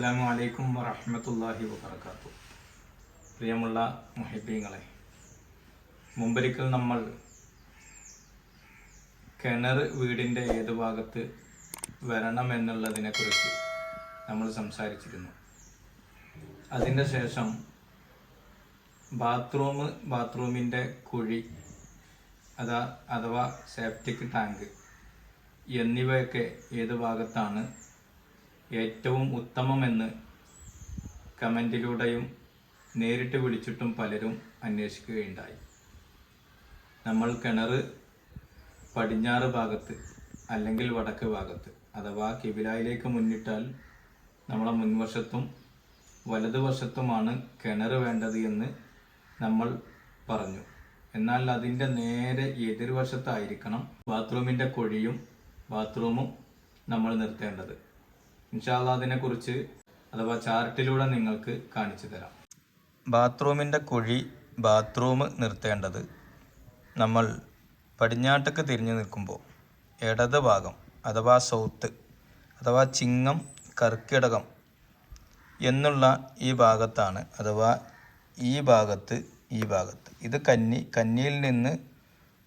വറഹ്മത്തുള്ളാഹി വബറകാതുഹു പ്രിയമുള്ള മുഹിബീങ്ങളെ മുമ്പൊരിക്കൽ നമ്മൾ കിണർ വീടിന്റെ ഏത് ഭാഗത്ത് വരണം എന്നുള്ളതിനെക്കുറിച്ച് നമ്മൾ സംസാരിച്ചിരുന്നു. അതിന്റെ ശേഷം ബാത്റൂം ബാത്റൂമിന്റെ കുഴി അതാ അഥവാ സെപ്റ്റിക് ടാങ്ക് എന്നിവയൊക്കെ ഏത് ഭാഗത്താണ് ഏറ്റവും ഉത്തമമെന്ന് കമന്റിലൂടെയും നേരിട്ട് വിളിച്ചിട്ടും പലരും അന്വേഷിക്കുകയുണ്ടായി. നമ്മൾ കിണർ പടിഞ്ഞാറ് ഭാഗത്ത് അല്ലെങ്കിൽ വടക്ക് ഭാഗത്ത് അഥവാ കിബിലായിലേക്ക് മുന്നിട്ടാൽ നമ്മളെ മുൻവശത്തും വലതുവശത്തുമാണ് കിണർ വേണ്ടത് എന്ന് നമ്മൾ പറഞ്ഞു. എന്നാൽ അതിന്റെ നേരെ എതിർവശത്തായിരിക്കണം ബാത്റൂമിന്റെ കുഴിയും ബാത്റൂമും നമ്മൾ നിർത്തേണ്ടത്. ഇൻഷാല്ല അതിനെക്കുറിച്ച് അഥവാ ചാർട്ടിലൂടെ നിങ്ങൾക്ക് കാണിച്ചു തരാം. ബാത്റൂമിന്റെ കുഴി ബാത്റൂം നിർത്തേണ്ടത് നമ്മൾ പടിഞ്ഞാട്ടക്ക് തിരിഞ്ഞു നിൽക്കുമ്പോൾ ഇടത് ഭാഗം അഥവാ സൗത്ത് അഥവാ ചിങ്ങം കർക്കിടകം എന്നുള്ള ഈ ഭാഗത്താണ് അഥവാ ഈ ഭാഗത്ത് ഈ ഭാഗത്ത്. ഇത് കന്നി കന്നിയിൽ നിന്ന്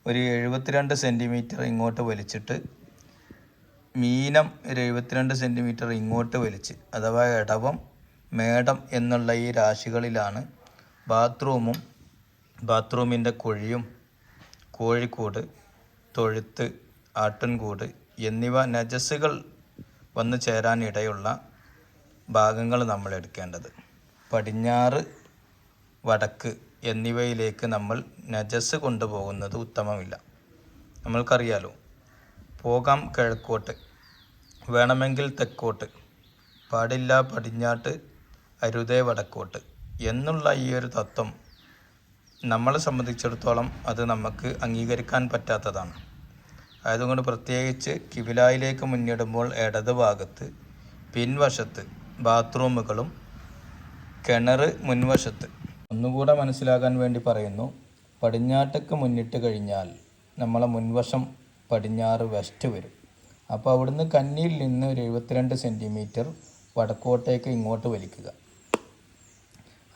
ഒരു എഴുപത്തിരണ്ട് സെന്റിമീറ്റർ ഇങ്ങോട്ട് വലിച്ചിട്ട് മീനം ഒരു എഴുപത്തിരണ്ട് സെന്റിമീറ്റർ ഇങ്ങോട്ട് വലിച്ച് അഥവാ ഇടവം മേടം എന്നുള്ള ഈ രാശികളിലാണ് ബാത്റൂമും ബാത്റൂമിന്റെ കുഴിയും കോഴിക്കൂട് തൊഴുത്ത് ആട്ടിൻകൂട് എന്നിവ നജസ്സുകൾ വന്നു ചേരാനിടയുള്ള ഭാഗങ്ങൾ നമ്മൾ എടുക്കേണ്ടത്. പടിഞ്ഞാറ് വടക്ക് എന്നിവയിലേക്ക് നമ്മൾ നജസ് കൊണ്ടുപോകുന്നത് ഉത്തമമില്ല. നമ്മൾക്കറിയാലോ പോകാം കിഴക്കോട്ട്. വേണമെങ്കിൽ തെക്കോട്ട്. പാടില്ല പടിഞ്ഞാട്ട് അരുതേ വടക്കോട്ട്. എന്നുള്ള ഈ ഒരു തത്വം നമ്മളെ സംബന്ധിച്ചിടത്തോളം അത് നമുക്ക് അംഗീകരിക്കാൻ പറ്റാത്തതാണ്. അതുകൊണ്ട് പ്രത്യേകിച്ച് കിബിലായിലേക്ക് മുന്നിടുമ്പോൾ ഇടത് ഭാഗത്ത് പിൻവശത്ത് ബാത്റൂമുകളും കിണർ മുൻവശത്ത്. ഒന്നുകൂടെ മനസ്സിലാകാൻ വേണ്ടി പറയുന്നു പടിഞ്ഞാട്ടക്ക് മുന്നിട്ട് കഴിഞ്ഞാൽ നമ്മളെ മുൻവശം പടിഞ്ഞാറ് വെസ്റ്റ് വരും. അപ്പോൾ അവിടുന്ന് കന്നിയിൽ നിന്ന് ഒരു എഴുപത്തിരണ്ട് സെന്റിമീറ്റർ വടക്കോട്ടേക്ക് ഇങ്ങോട്ട് വലിക്കുക.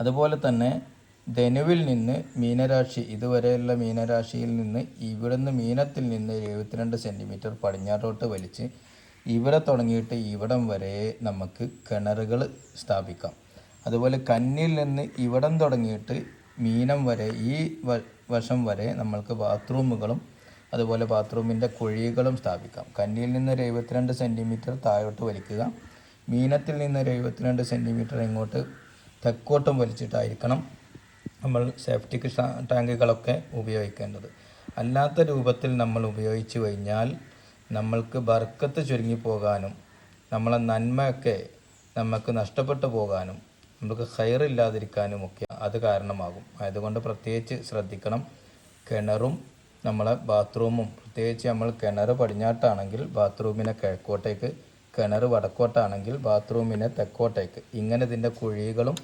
അതുപോലെ തന്നെ ധനുവിൽ നിന്ന് മീനരാശി ഇതുവരെയുള്ള മീനരാശിയിൽ നിന്ന് ഇവിടുന്ന് മീനത്തിൽ നിന്ന് എഴുപത്തിരണ്ട് സെന്റിമീറ്റർ പടിഞ്ഞാറോട്ട് വലിച്ച് ഇവിടെ തുടങ്ങിയിട്ട് ഇവിടം വരെ നമുക്ക് കിണറുകൾ സ്ഥാപിക്കാം. അതുപോലെ കന്നിയിൽ നിന്ന് ഇവിടം തുടങ്ങിയിട്ട് മീനം വരെ ഈ വശം വരെ നമ്മൾക്ക് ബാത്റൂമുകളും അതുപോലെ ബാത്റൂമിന്റെ കുഴികളും സ്ഥാപിക്കാം. കന്നിയിൽ നിന്ന് ഒരു എഴുപത്തിരണ്ട് സെന്റിമീറ്റർ താഴോട്ട് വലിക്കുക. മീനത്തിൽ നിന്ന് ഒരു എഴുപത്തിരണ്ട് സെന്റിമീറ്റർ ഇങ്ങോട്ട് തെക്കോട്ടും വലിച്ചിട്ടായിരിക്കണം നമ്മൾ സേഫ്റ്റിക്ക് ടാങ്കുകളൊക്കെ ഉപയോഗിക്കേണ്ടത്. അല്ലാത്ത രൂപത്തിൽ നമ്മൾ ഉപയോഗിച്ചു കഴിഞ്ഞാൽ നമ്മൾക്ക് ബർക്കത്ത് ചുരുങ്ങി പോകാനും നമ്മളെ നന്മയൊക്കെ നമുക്ക് നഷ്ടപ്പെട്ടു പോകാനും നമുക്ക് ഹയറില്ലാതിരിക്കാനും ഒക്കെ അത് കാരണമാകും. അതുകൊണ്ട് പ്രത്യേകിച്ച് ശ്രദ്ധിക്കണം. കിണറും നമ്മളെ ബാത്റൂമും പ്രത്യേകിച്ച് നമ്മൾ കിണർ പടിഞ്ഞാട്ടാണെങ്കിൽ ബാത്റൂമിനെ കിഴക്കോട്ടേക്ക് കിണർ വടക്കോട്ടാണെങ്കിൽ ബാത്റൂമിനെ തെക്കോട്ടേക്ക്. ഇങ്ങനെ ഇതിന്റെ കുഴികളും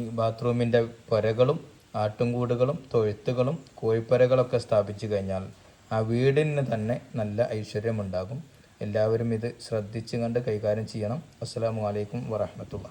ഈ ബാത്റൂമിന്റെ പുരകളും ആട്ടുംകൂടുകളും തൊഴുത്തുകളും കോഴിപ്പുരകളൊക്കെ സ്ഥാപിച്ചു കഴിഞ്ഞാൽ ആ വീടിന് തന്നെ നല്ല ഐശ്വര്യമുണ്ടാകും. എല്ലാവരും ഇത് ശ്രദ്ധിച്ചു കണ്ട് കൈകാര്യം ചെയ്യണം. അസ്സാം വലൈക്കും വറഹമത്തുള്ള